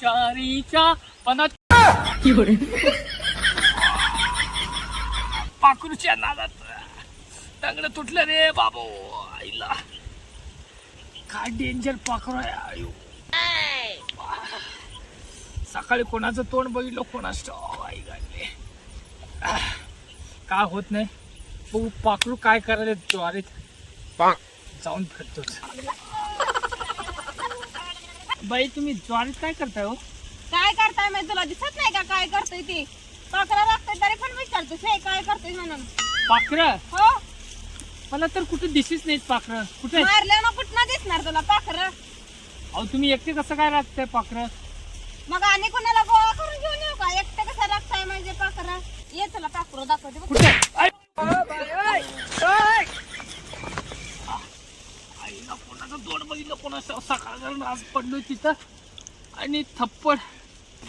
ज्वारीच्या पणात पाखरूच्या नादात. दगड तुटलं रे बाबू आईला. काय डेंजर पाखरू आहे आयु. सकाळी कोणाचं तोंड बघितलं कोणाच आई गाडले. काय होत नाही. बघू पाखरू काय करायला ज्वारीत. जाऊन फिरतोच. बाई तुम्ही ज्वारीत काय करताय हो? काय करताय मी तुला? दिसत नाही का काय करतोय ती? पाकरा लागतोय तरी पण विचारतोस हे काय करतोय म्हणून. पाखरं? हो. मला तर कुठे दिसीच नाहीत पाखरं. कुठे? मारल्यानं कुठं दिसणार तुला पाखर? अहो तुम्ही एकटे कसं काय राखताय पाखरं? मग आणि कोणाला गोळा करून घेऊन येऊ का एकटे कसं राखताय म्हणजे पाखर ये तुला पाखरू दाखवते बघ. कुठे आय- आईला कोणाचं तोंड कोणाचं सकाळ आज पडलोय तिथं. आणि थप्पड.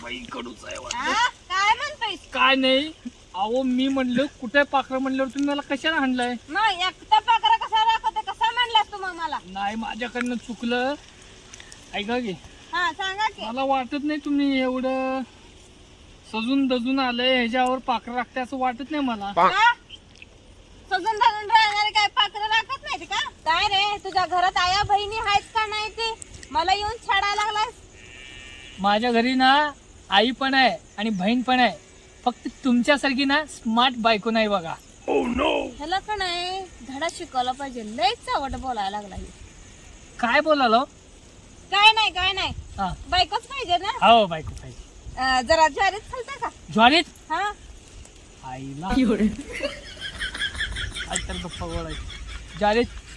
बाई कडूच आहे वाटतं. हा? काय म्हणतोयस? काय नाही. अहो मी म्हणलं कुठे पाखरं म्हणल्यावर तुम्ही मला कशाला हाणलाय? मग एकटा पाखरा कसा राखवते कसा म्हणलास तू मग मला? नाही माझ्याकडनं चुकलं. ऐका की. हा सांगा की. मला वाटत नाही तुम्ही एवढं सजून दजून आलंय ह्याच्यावर पाखरं राखते असं वाटत नाही मला? सजून धरून राहणारे काय पाखरं राखत नाही का? काय रे तुझ्या घरात आया बहिणी आहेत का नाही ते? मला येऊन छाडायला लागलास माझ्या घरी ना आई पण आहे आणि बहीण पण आहे. फक्त तुमच्यासारखी ना स्मार्ट बायको नाही बघा. ह्याला का नाही? धडा शिकवला पाहिजे. लयच चावट बोलायला लागला हे. काय बोलालो? काय नाही काय नाही. हा. बायकोच पाहिजे ना? हो बायको पाहिजे. अं, जरा ज्वारीत खालता का? ज्वारीत? हा. आईला. काय तर गप्पा बोलायची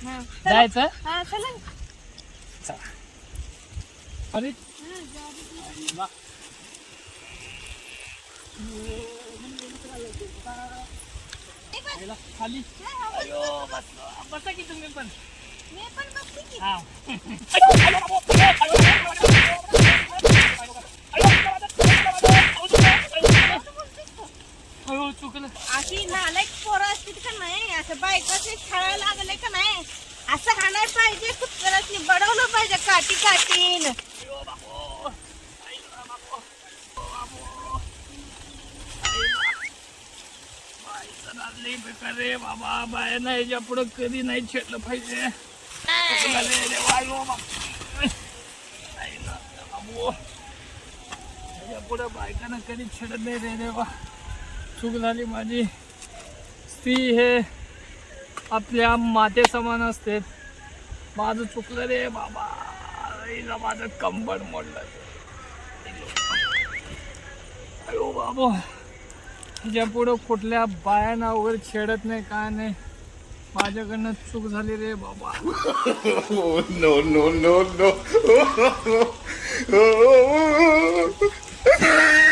हा. चला. जायचं हा चला चला. आईला खाली अयो बसा की तुम्ही पण मी पण बसते की हा अयो चुकलं अशी नालायक पोरं असतील का नाही असं बायकोचे खेळायला लागले का नाही असं हाणाय पाहिजे कुत्र्याची बडवलं पाहिजे काठी बेकार रे बाबा बाया नाही याच्या पुढं कधी नाही छेडलं पाहिजे पुढं बायकांना कधी छेडत नाही रे देवा चूक झाली माझी स्त्री हे आपल्या माते समान असते. माझं चुकलं रे बाबा. माझं कंबड मोडलं. अयो बाबा. ह्याच्या पुढं कुठल्या बायांना वगैरे छेडत नाही काय नाही. माझ्याकडनं चूक झाली रे बाबा. No no no no!